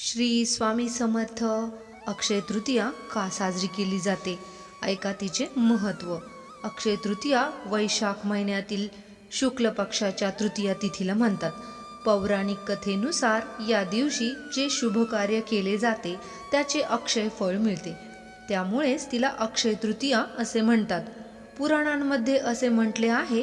श्री स्वामी समर्थ अक्षय तृतीया का साजरी केली जाते? ऐका तिचे महत्त्व अक्षय तृतीया वैशाख महिन्यातील शुक्ल पक्षाच्या तृतीया तिथीला म्हणतात. पौराणिक कथेनुसार या दिवशी जे शुभ कार्य केले जाते त्याचे अक्षय फळ मिळते. त्यामुळेच तिला अक्षय तृतीया असे म्हणतात. पुराणांमध्ये असे म्हटले आहे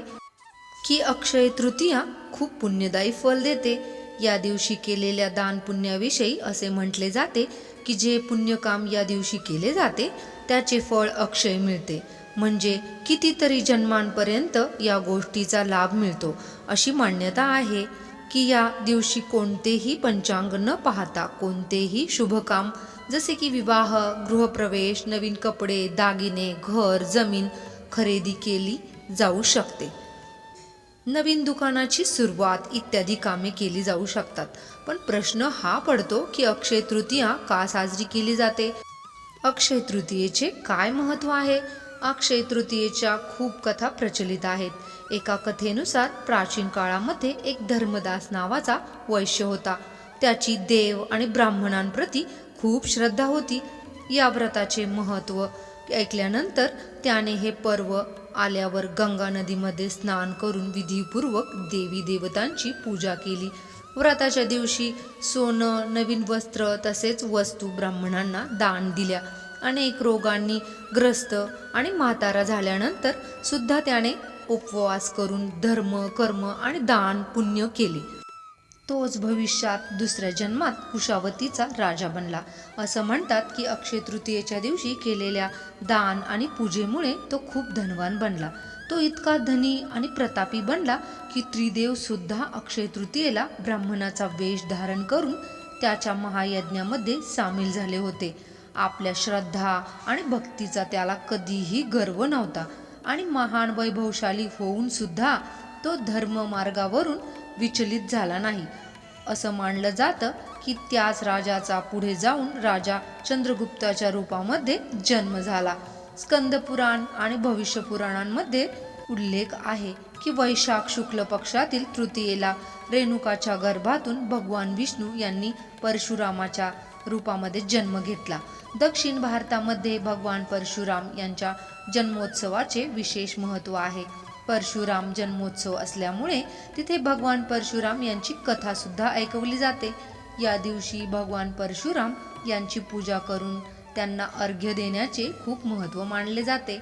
की अक्षय तृतीया खूप पुण्यदायी फल देते. या दिवशी केलेल्या दान पुण्याविषयी असे म्हटले जाते की जे पुण्यकाम या दिवशी केले जाते त्याचे फळ अक्षय मिळते. म्हणजे कितीतरी जन्मांपर्यंत या गोष्टीचा लाभ मिळतो. अशी मान्यता आहे की या दिवशी कोणतेही पंचांग न पाहता कोणतेही शुभकाम जसे की विवाह गृहप्रवेश नवीन कपडे दागिने घर जमीन खरेदी केली जाऊ शकते. नवीन दुकानाची सुरुवात इत्यादी कामे केली जाऊ शकतात. पण प्रश्न हा पडतो की अक्षय तृतीया का साजरी केली जाते? अक्षय तृतीयेचे काय महत्त्व आहे? अक्षय तृतीयेच्या खूप कथा प्रचलित आहेत. एका कथेनुसार प्राचीन काळामध्ये एक धर्मदास नावाचा वैश्य होता. त्याची देव आणि ब्राह्मणांप्रती खूप श्रद्धा होती. या व्रताचे महत्त्व ऐकल्यानंतर त्याने हे पर्व आल्यावर गंगा नदीमध्ये स्नान करून विधीपूर्वक देवी देवतांची पूजा केली. व्रताच्या दिवशी सोनं नवीन वस्त्र तसेच वस्तू ब्राह्मणांना दान दिल्या. अनेक रोगांनी ग्रस्त आणि म्हातारा झाल्यानंतर सुद्धा त्याने उपवास करून धर्म कर्म आणि दान पुण्य केले. तोच भविष्यात दुसऱ्या जन्मात कुशावतीचा राजा बनला. असं म्हणतात की अक्षय तृतीयेच्या दिवशी केलेल्या दान आणि पूजेमुळे तो खूप धनवान बनला. तो इतका धनी आणि प्रतापी बनला की त्रिदेव सुद्धा अक्षय तृतीयेला ब्राह्मणाचा वेश धारण करून त्याच्या महायज्ञामध्ये सामील झाले होते. आपल्या श्रद्धा आणि भक्तीचा त्याला कधीही गर्व नव्हता आणि महान वैभवशाली होऊन सुद्धा तो धर्म मार्गावरून विचलित झाला नाही. असं मानलं जातं की त्याच राजाचा पुढे जाऊन राजा चंद्रगुप्ताच्या रूपामध्ये जन्म झाला. स्कंद पुराण आणि भविष्य पुराणांमध्ये उल्लेख आहे की वैशाख शुक्ल पक्षातील तृतीयेला रेणुकाच्या गर्भातून भगवान विष्णू यांनी परशुरामाच्या रूपामध्ये जन्म घेतला. दक्षिण भारतामध्ये भगवान परशुराम यांच्या जन्मोत्सवाचे विशेष महत्त्व आहे. परशुराम जन्मोत्सव असल्यामुळे तिथे भगवान परशुराम यांची कथा सुद्धा ऐकवली जाते. या दिवशी भगवान परशुराम यांची पूजा करून त्यांना अर्घ्य देण्याचे खूप महत्त्व मानले जाते.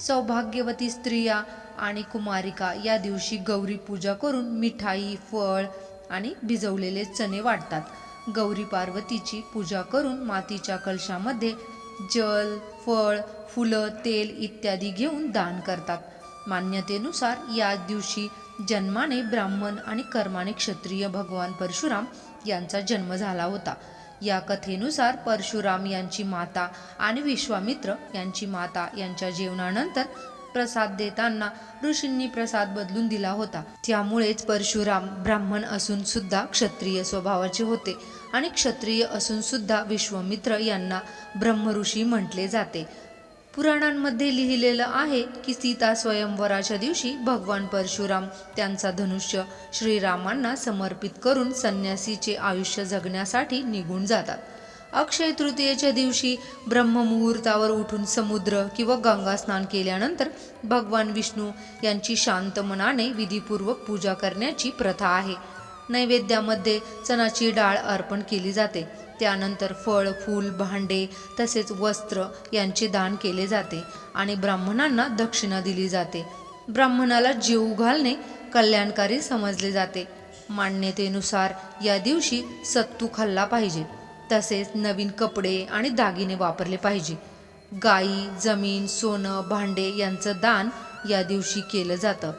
सौभाग्यवती स्त्रिया आणि कुमारिका या दिवशी गौरी पूजा करून मिठाई फळ आणि भिजवलेले चणे वाटतात गौरी पार्वतीची पूजा करून मातीच्या कलशामध्ये जल फळ फुलं तेल इत्यादी घेऊन दान करतात. मान्यतेनुसार या दिवशी जन्माने ब्राह्मण आणि कर्माने क्षत्रिय भगवान परशुराम यांचा जन्म झाला होता. या कथेनुसार परशुराम यांची माता आणि विश्वामित्र यांची माता यांच्या जेवणानंतर प्रसाद देताना ऋषींनी प्रसाद बदलून दिला होता. त्यामुळेच परशुराम ब्राह्मण असून सुद्धा क्षत्रिय स्वभावाचे होते आणि क्षत्रिय असून सुद्धा विश्वामित्र यांना ब्रह्मऋषी म्हटले जाते. पुराणांमध्ये लिहिलेलं आहे की सीता स्वयंवराच्या दिवशी भगवान परशुराम त्यांचा धनुष्य श्रीरामांना समर्पित करून संन्यासीचे आयुष्य जगण्यासाठी निघून जातात. अक्षय तृतीयेच्या दिवशी ब्रह्ममुहूर्तावर उठून समुद्र किंवा गंगा स्नान केल्यानंतर भगवान विष्णू यांची शांत मनाने विधीपूर्वक पूजा करण्याची प्रथा आहे. नैवेद्यामध्ये चणाची डाळ अर्पण केली जाते. त्यानंतर फळ फूल भांडे तसेच वस्त्र यांचे दान केले जाते आणि ब्राह्मणांना दक्षिणा दिली जाते. ब्राह्मणाला जीव घालणे कल्याणकारी समजले जाते. मान्यतेनुसार या दिवशी सत्तू खाल्ला पाहिजे. तसेच नवीन कपडे आणि दागिने वापरले पाहिजे. गाई जमीन सोनं भांडे यांचं दान या दिवशी केलं जातं.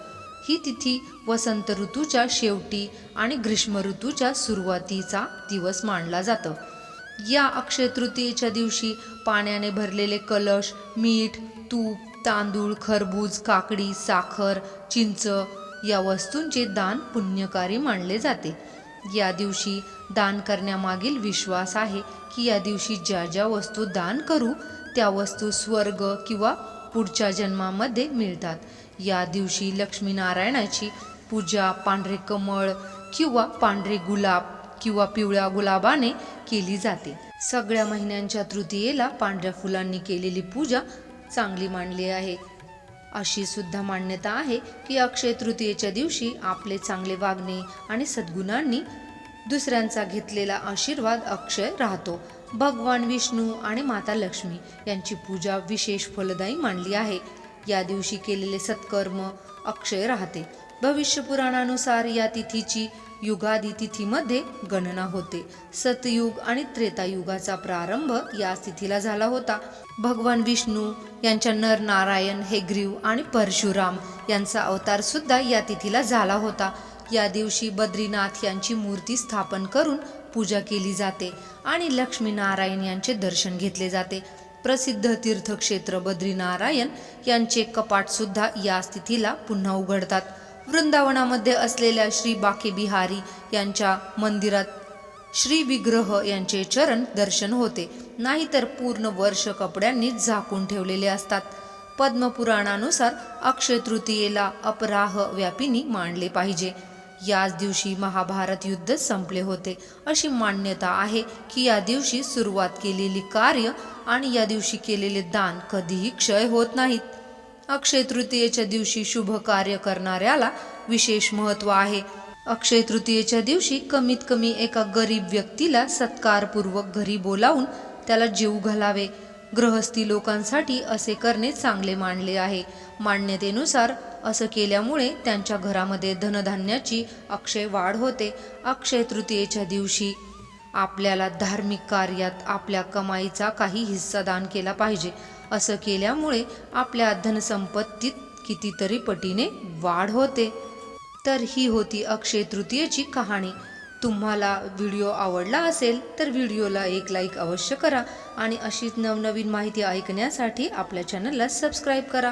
ही तिथी वसंत ऋतूच्या शेवटी आणि ग्रीष्म ऋतूच्या सुरुवातीचा दिवस मानला जातं. या अक्षय तृतीयेच्या दिवशी पाण्याने भरलेले कलश मीठ तूप तांदूळ खरबूज काकडी साखर चिंच या वस्तूंचे दान पुण्यकारी मानले जाते. या दिवशी दान करण्यामागील विश्वास आहे की या दिवशी ज्या ज्या वस्तू दान करू त्या वस्तू स्वर्ग किंवा पुढच्या जन्मामध्ये मिळतात. या दिवशी लक्ष्मीनारायणाची पूजा पांढरे कमळ किंवा पांढरे गुलाब किंवा पिवळ्या गुलाबाने केली जाते. सगळ्या महिन्यांच्या तृतीयेला पांढऱ्या फुलांनी केलेली पूजा चांगली मानली आहे. अशी सुद्धा मान्यता आहे की अक्षय तृतीयेच्या दिवशी आपले चांगले वागणे आणि सद्गुणांनी दुसऱ्यांचा घेतलेला आशीर्वाद अक्षय राहतो. भगवान विष्णू आणि माता लक्ष्मी यांची पूजा विशेष फलदायी मानली आहे. या दिवशी केलेले सत्कर्म अक्षय राहते. भविष्य पुराणानुसार या तिथीची युगादी तिथीमध्ये गणना होते. सतयुग आणि त्रेतायुगाचा प्रारंभ या तिथीला झाला होता. भगवान विष्णू यांच्या नर नारायण हेग्रीव आणि परशुराम यांचा अवतार सुद्धा या तिथीला झाला होता. या दिवशी बद्रीनाथ यांची मूर्ती स्थापन करून पूजा केली जाते आणि लक्ष्मीनारायण यांचे दर्शन घेतले जाते. प्रसिद्ध तीर्थक्षेत्र बद्रीनारायण यांचे कपाट सुद्धा या स्थितीला पुन्हा उघडतात. वृंदावनामध्ये असलेल्या श्री बाके बिहारी यांच्या मंदिरात श्री विग्रह यांचे चरण दर्शन होते. नाहीतर पूर्ण वर्ष कपड्यांनी झाकून ठेवलेले असतात. पद्मपुराणानुसार अक्षय तृतीयेला अपराह व्यापिनी मानले पाहिजे. याच दिवशी महाभारत युद्ध संपले होते. अशी मान्यता आहे की या दिवशी सुरुवात केलेली कार्य आणि या दिवशी केलेले दान कधीही क्षय होत नाहीत. अक्षय तृतीयेच्या दिवशी शुभ कार्य करणाऱ्याला विशेष महत्त्व आहे. अक्षय तृतीयेच्या दिवशी कमीत कमी एका गरीब व्यक्तीला सत्कारपूर्वक घरी बोलावून त्याला जीव घालावे. गृहस्थी लोकांसाठी असे करणे चांगले मानले आहे. मान्यतेनुसार असं केल्यामुळे त्यांच्या घरामध्ये धनधान्याची अक्षय वाढ होते. अक्षय तृतीयेच्या दिवशी आपल्याला धार्मिक कार्यात आपल्या कमाईचा काही हिस्सा दान केला पाहिजे. असं केल्यामुळे आपल्या धनसंपत्तीत कितीतरी पटीने वाढ होते. तर ही होती अक्षय तृतीयेची कहाणी. तुम्हाला व्हिडिओ आवडला असेल तर व्हिडिओला एक लाईक अवश्य करा आणि अशीच नवनवीन माहिती ऐकण्यासाठी आपल्या चॅनलला सबस्क्राईब करा.